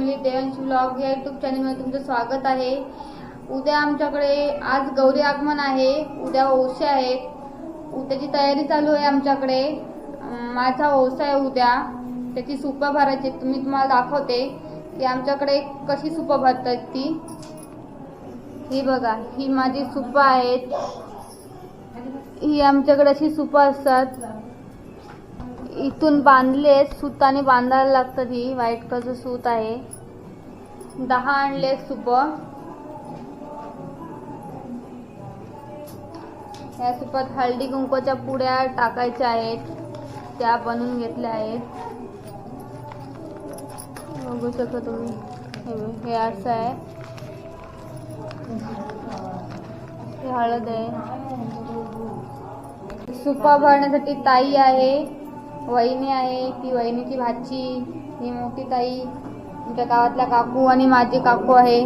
Family Devansh blog या YouTube चॅनलमध्ये तुमचं स्वागत आहे. उद्या आमच्याकडे आज गौरी आगमन आहे. उद्या ओसे आहेत. उद्याची तयारी चालू आहे आमच्याकडे. माझा ओसा आहे उद्या. त्याची सुपं भरायची तुम्ही तुम्हाला दाखवते की आमच्याकडे कशी सुपं भरतात ती. ही बघा ही माझी सुपं आहेत. ही आमच्याकडे अशी सुपं असतात. इथून बांधले सुताने बांधायला लागतात ही व्हाईट कलरचं सूत आहे. दहा आणले सुप. या सुपात हळदी कुंकवाच्या पुड्या टाकायच्या आहेत. त्या बनवून घेतल्या आहेत. बघू शकता तुम्ही. हे- हे असं आहे. हे हळद आहे. सुपा भरण्यासाठी ताई आहे. वहिनी आहे ती वहिनीची भाची ही मोठी ताई आमच्या गावातला काकू आणि माझे काकू आहे.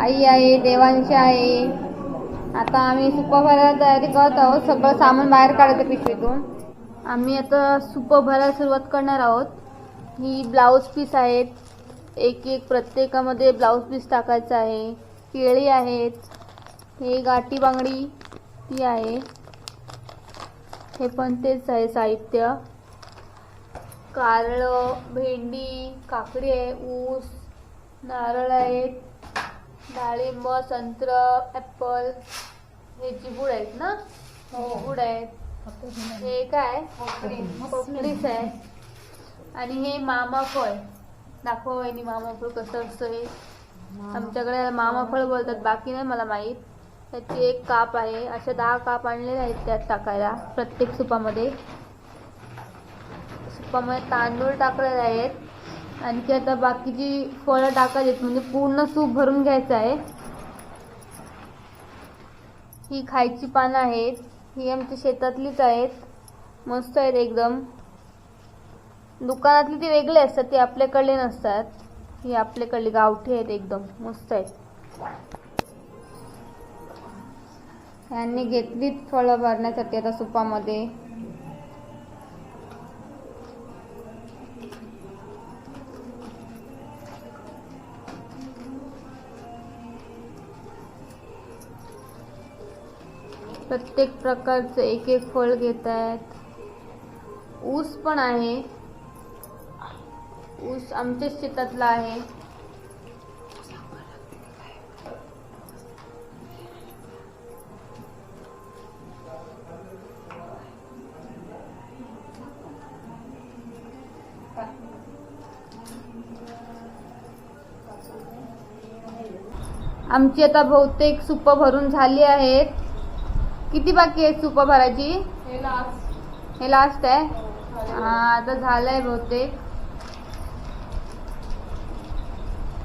आई आहे देवांशी आहे. आता आम्ही सुपा भरायला तयारी करत आहोत. सगळं सामान बाहेर काढायचं पिशवीतून. आम्ही आता सुप भरायला सुरुवात करणार आहोत. ही ब्लाऊज पीस आहेत. एक एक प्रत्येकामध्ये ब्लाऊज पीस टाकायचं आहे. केळी आहेत. हे गाठी बांगडी ती आहे. हे पण तेच आहे साहित्य. कारळं भेंडी काकडी आहे ऊस नारळ आहेत डाळिंब संत्र ॲपल हे चिबूड आहेत ना? चिबूड आहेत. हे काय? पोपलीच आहे. आणि हे मामा फळ. दाखवा वहिनी मामा फळ कसं असतं हे. आमच्याकडे मामा फळ बोलतात. बाकी नाही मला माहीत. त्याची एक काप आहे. अशा दहा काप आणलेले आहेत त्यात टाकायला प्रत्येक सुपामध्ये. सुपामध्ये तांदूळ टाकलेले आहेत. आणखी आता बाकीची फळं टाकायची आहेत म्हणजे पूर्ण सूप भरून घ्यायचं आहे. ही खायची पानं आहेत. ही आमच्या शेतातलीच आहेत. मस्त आहेत एकदम. दुकानातली ती वेगळी असतात ती आपल्याकडले नसतात. ही आपल्याकडली गावठी आहेत एकदम. मस्त आहेत. यांनी घेतलीच फळं भरण्यासाठी आता सुपामध्ये. प्रत्येक प्रकारचं एक एक फळ घेत आहेत ऊस पण आहे. ऊस आमच्याच शेतातला आहे. आमची आता बहुतेक सुपं भरून झाली आहेत. किती बाकी आहेत सुपं भरायची? हे लास्ट आहे? हा आता झालंय बहुतेक.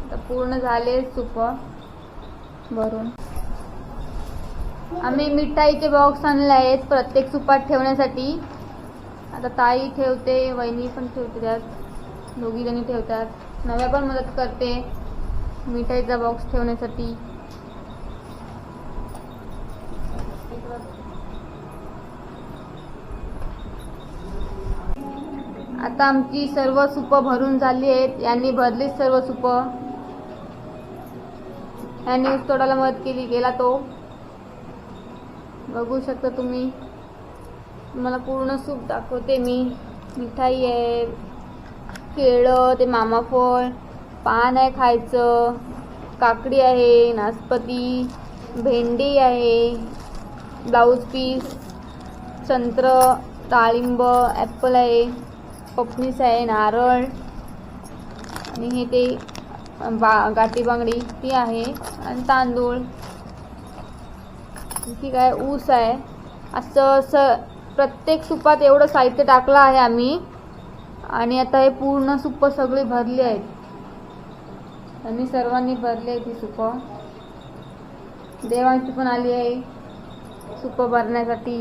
आता पूर्ण झाले सुप भरून. आम्ही मिठाईचे बॉक्स आणले आहेत प्रत्येक सुपात ठेवण्यासाठी. आता ताई ठेवते वहिनी पण ठेवते त्यात दोघी जणी ठेवतात. नव्या पण मदत करते. मिठाईचा बॉक्स ठेवण्यासाठी. आता आमची सर्व सुपं भरून झाली आहेत. यांनी भरली सर्व सुपं. यांनी ऊस तोडायला मदत केली गेला तो. बघू शकता तुम्ही. मला पूर्ण सूप दाखवते मी. मिठाई आहे केळं ते मामाफळ. पान आहे खायचं काकडी आहे नासपती भेंडी आहे ब्लाऊज पीस संत्र डाळिंब ॲपल आहे पपनीस आहे नारळ आणि हे ते बा गाठी बांगडी ती आहे आणि तांदूळ. ठीक आहे ऊस आहे. असं असं प्रत्येक सुपात एवढं साहित्य टाकलं आहे आम्ही आणि आता हे पूर्ण सुपं सगळी भरली आहेत. आणि सर्वांनी भरली आहेत ही सुपं. देवांची पण आली आहे सुपं भरण्यासाठी.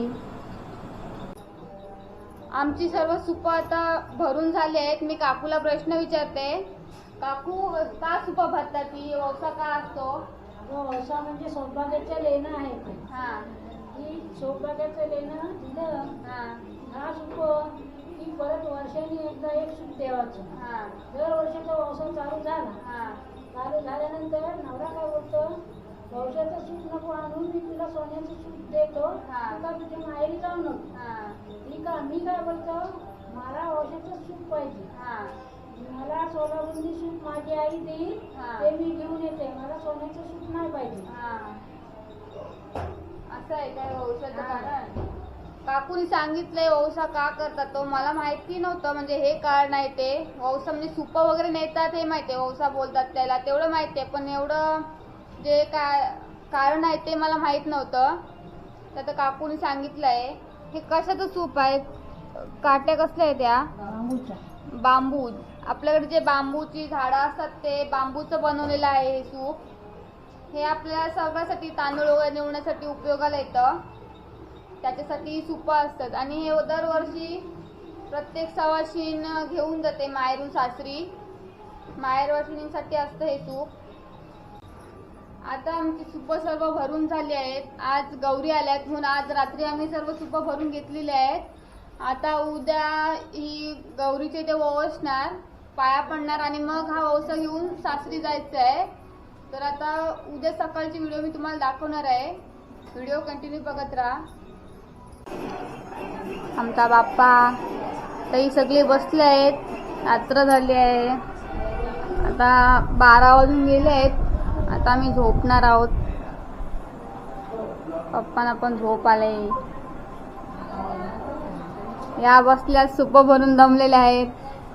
आमची सर्व सुपं आता भरून झाली आहेत. मी काकूला प्रश्न विचारते. काकू का सुपं भरतात ती? व्यवसाय का असतो? असा म्हणजे सौभाग्याचं लेणं आहे ते. हा. की सौभाग्याचं लेणं दिलं. हा. दहा सुप? परत वर्षांनी एकदा एक सूट देवाचं हा. दर वर्षाचा व्यवसाय चालू झाला. हा. चालू झाल्यानंतर नवरा काय बोलतो? व्यवसायाचं सूट नको आणून मी तुला सोन्याचं सूट देतो. हा. तुला तुझ्या माहेरी जाऊ नको. ठीक आहे मी काय बोलतो? मला व्यवसायाचं सूट पाहिजे. हा. मला सोलापूरनी सूट माझी आई देईल. हा. ते मी घेऊन येते. मला सोन्याचं सूट नाही पाहिजे. हा. असं आहे काय हा. कारण? काकूनी सांगितलंय वौसा का करतात तो मला माहिती नव्हतं म्हणजे हे कारण आहे ते. वौसा म्हणजे सुप वगैरे नेतात हे माहिती आहे वौसा बोलतात त्याला. तेवढं माहिती आहे पण एवढं जे काय कारण आहे ते मला माहीत नव्हतं. तर आता काकूनी सांगितलंय हे कशाचं सूप आहे? काट्या कसल्या आहे त्या? बांबू आपल्याकडे जे बांबूची झाडं असतात ते बांबूचं बनवलेलं आहे हे सूप. हे आपल्या सगळ्यासाठी तांदूळ वगैरे निवडण्यासाठी उपयोगाला येतं. त्याच्यासाठी सुपा असतात. आणि हे दरवर्षी प्रत्येक सवाशीन घेऊन जाते माहेरून सासरी. मायरवाशिनींसाठी असतं हे सूप. आता आमची सुपं सर्व भरून झाली आहेत. आज गौरी आल्यात म्हणून आज रात्री आम्ही सर्व सुपं भरून घेतलेली आहेत. आता उद्या ही गौरीचे ते ओवसणार पाया पडणार आणि मग हा ओवसा घेऊन सासरी जायचं आहे. तर आता उद्या सकाळची व्हिडिओ मी तुम्हाला दाखवणार आहे. व्हिडिओ कंटिन्यू बघत राहा. आमचा बाप्पा. ताई सगळे बसले आहेत. रात्र झाली आहे. आता बारा वाजून गेले आहेत. आता आम्ही झोपणार आहोत. पप्पांना पण झोप आले या बसल्या सुप भरून दमलेल्या आहेत.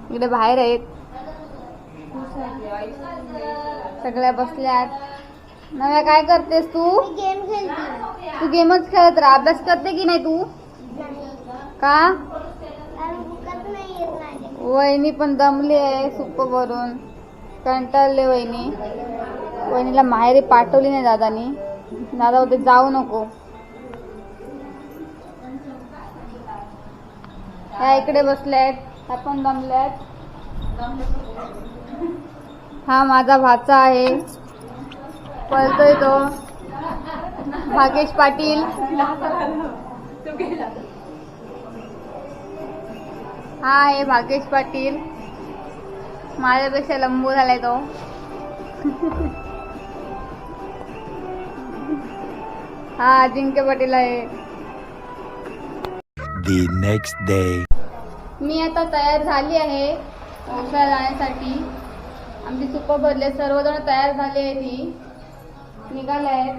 इकडे बाहेर आहेत. सगळ्या बसल्यात नव्या काय करतेस तू? गेम खेळते. तू गेमच खेळत राहा. अभ्यास करते की नाही तू? का? वहिनी पण दमली आहे सुप भरून. कंटाळले वहिनी. वहिनीला माहेरी पाठवली नाही दादानी. दादा होते जाऊ नको. ह्या इकडे बसल्या आहेत ह्या पण दमल्या आहेत हा माझा भाचा आहे. पळतोय तो. भागेश पाटील. हा आहे भागेश पाटील. माझ्यापेक्षा लंबू झालाय तो. हा अजिंक्य पाटील आहे. The next day. मी आता तयार झाली आहे औषध जाण्यासाठी. आमची सुपं भरले सर्वजण तयार झाले आहेत ही निघाले आहेत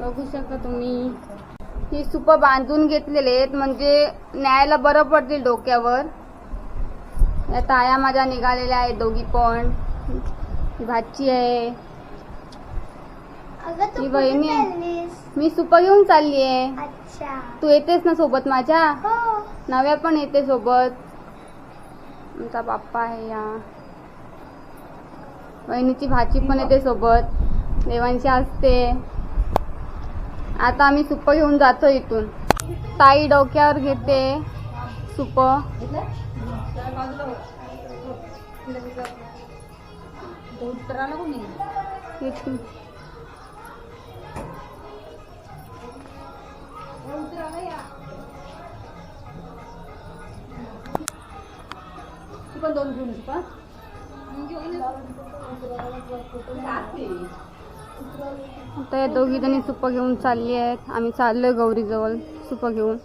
बघू शकता तुम्ही. ही सुपं बांधून घेतलेले आहेत म्हणजे न्यायला बरं पडतील डोक्यावर. या ताया माझ्या निघालेल्या आहेत दोघी पण. भाची आहे. ही. चाललीस? मी सुपं घेऊन चालली आहे. तू येतेस ना सोबत माझ्या? हो. नव्या पण येते सोबत. आमचा बाप्पा आहे या. वहिनीची भाची पण येते सोबत. देवांची असते आता आम्ही सुप घेऊन जातो इथून. ताई डोक्यावर घेते सुप. दोन घेऊन आता या दोघी जणी सुप घेऊन चालली आहेत. आम्ही चाललोय गौरीजवळ सुप घेऊन.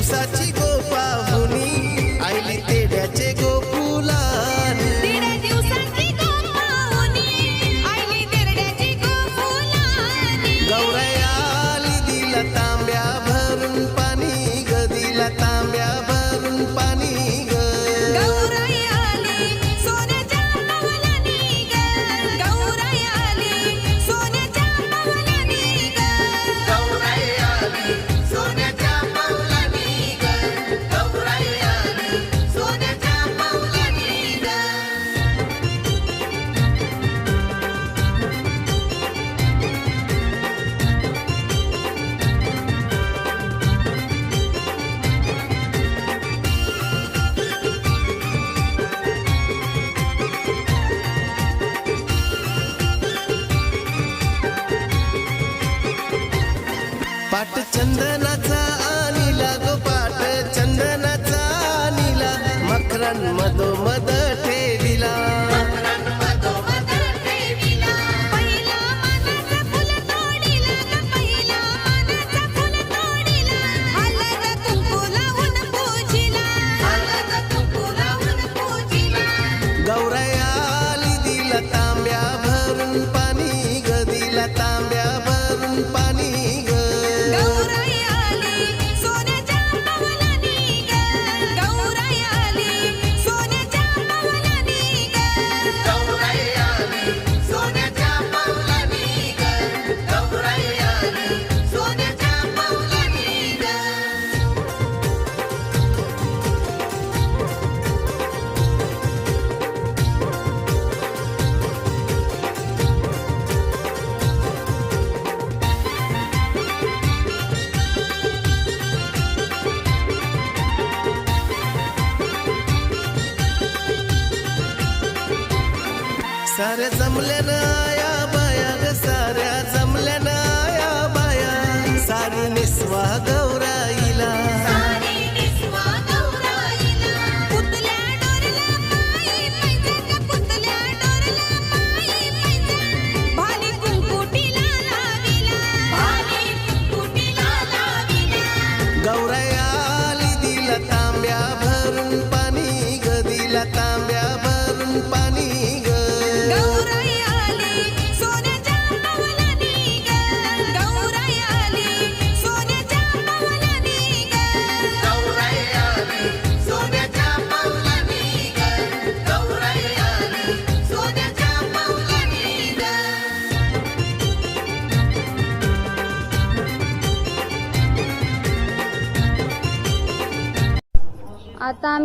दिवसाची गोपाहुनी आईली तेड्याचे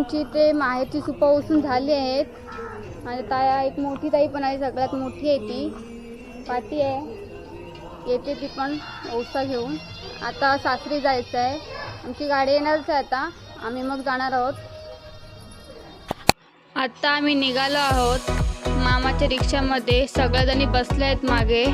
आमची ते माहेरची सुपं उसून झाली आहेत. आणि ताया एक मोठी ताई पण आहे सगळ्यात मोठी आहे ती. पाठी आहे. येते ती पण ओसा घेऊन. आता सासरी जायचं आहे. आमची गाडी येणारच आहे आता. आम्ही मग जाणार आहोत. आता आम्ही निघालो आहोत. मामाच्या रिक्षामध्ये. सगळ्याजणी बसल्या आहेत मागे.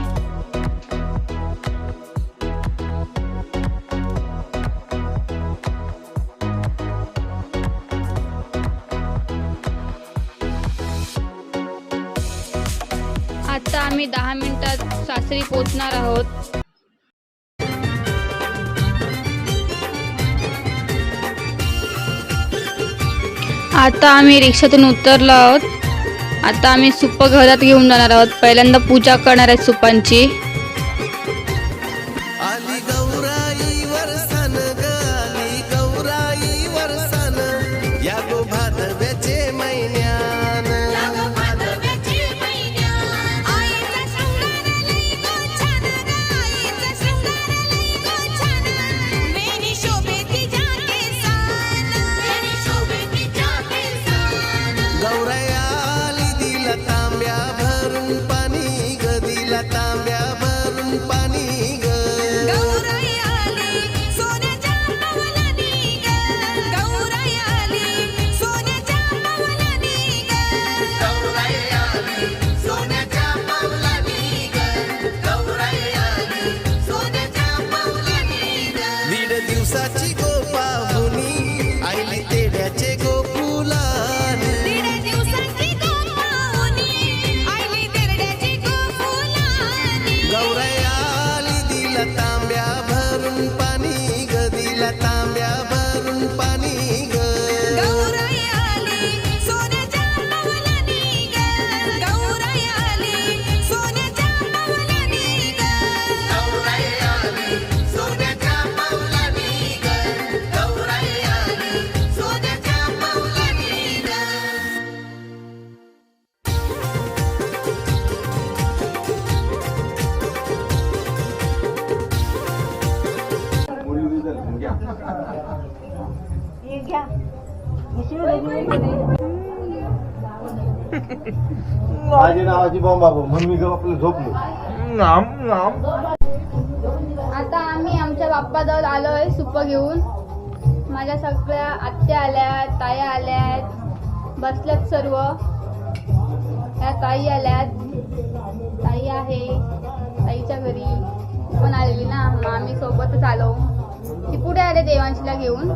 आम्ही दहा मिनिटात सासरी पोचणार आहोत. आता आम्ही रिक्षातून उतरलो आहोत. आता आम्ही सुप घरात घेऊन जाणार आहोत. पहिल्यांदा पूजा करणार आहेत सुपांची. माझी नावाची बॉम्ब बाबू म्हणून मी गप आपलं झोपलो. आता आम्ही आमच्या बाप्पाजवळ आलो आहे सुप घेऊन. माझ्या सगळ्या आत्या आल्यात ताया आल्यात बसल्यात सर्व. ह्या ताई आल्यात. ताई आहे ताईच्या घरी. ती पण आलेली ना मग आम्ही सोबतच आलो. कुठे आले देवांशीला घेऊन.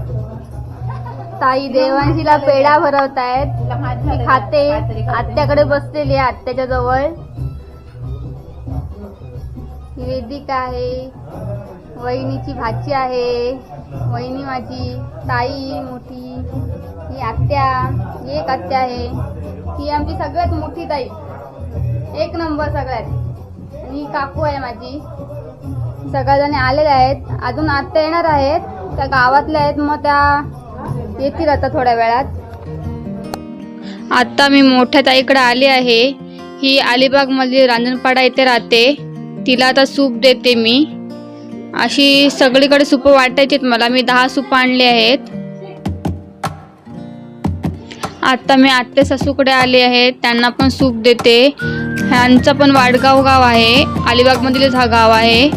ताई देवांशीला पेढा भरवतायत. ती खाते. आत्याकडे बसलेली आहे आत्याच्या जवळ. वेदिका आहे. वहिनीची भाची आहे. वहिनी माझी. ताई मोठी. ही आत्या. एक आत्या आहे. ही आमची सगळ्यात मोठी ताई. एक नंबर सगळ्यात. आणि काकू आहे माझी. सगळ्याजणी आलेल्या आहेत. अजून आत्या येणार आहेत. त्या गावातल्या आहेत. मग त्या येतील आता थोड्या वेळात. आता मी मोठ्या ताईकडे आली आहे. ही अलिबागमधली रांजणपाडा येथे राहते. तिला आता सूप देते मी. अशी सगळीकडे सूप वाटायची मला. मी दहा सूप आणले आहेत. आता मी आत्ते सासूकडे आले आहेत त्यांना पण सूप देते. ह्यांचा पण वाडगाव गाव आहे. अलिबागमधीलच हा गाव आहे.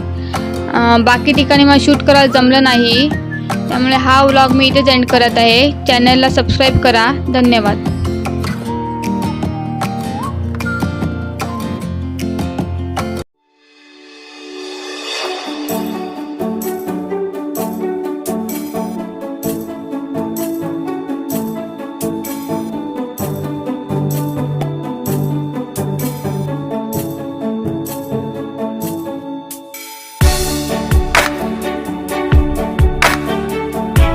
बाकी ठिकाणी मला शूट करायला जमलं नाही. त्यामुळे हा व्लॉग मी इथेच एंड करत आहे. चॅनलला सबस्क्राईब करा. धन्यवाद.